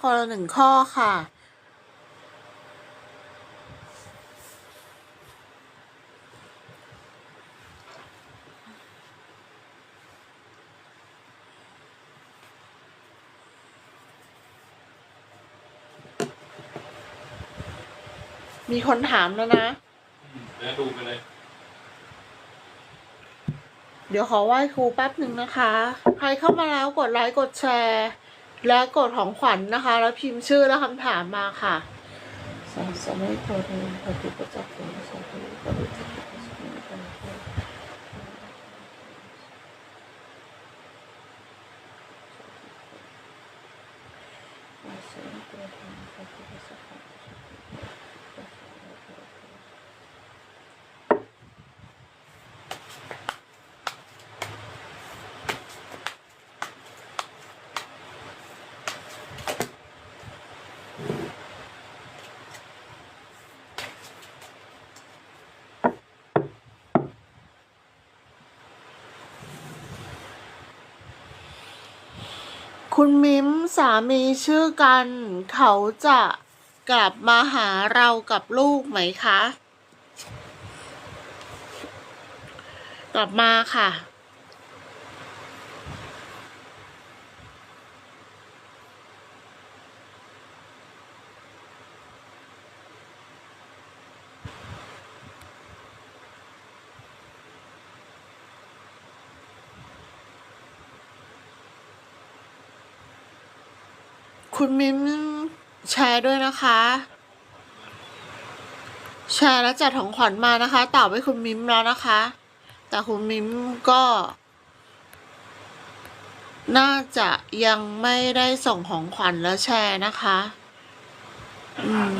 คนละหนึ่งข้อค่ะ มีคนถามแล้วนะอืมเดี๋ยวดูไปเลย เดี๋ยวขอไหว้ครูแป๊บหนึ่งนะคะ ใครเข้ามาแล้วกดไลค์กดแชร์ และกดของขวัญนะคะ แล้วพิมพ์ชื่อและคำถามมาค่ะสาสมัยโพธิปฏิปจักรสาธุปฏิจักรสาธุปฏิจัก คุณมิมสามีชื่อกัน เขาจะกลับมาหาเรากับลูกไหมคะ กลับมาค่ะ คุณมิมแชร์ด้วยนะคะ แชร์แล้วจัดของขวัญมานะคะตอบให้คุณมิมแล้วนะคะ แต่คุณมิมก็ น่าจะยังไม่ได้ส่งของขวัญแล้วแชร์นะคะ อืม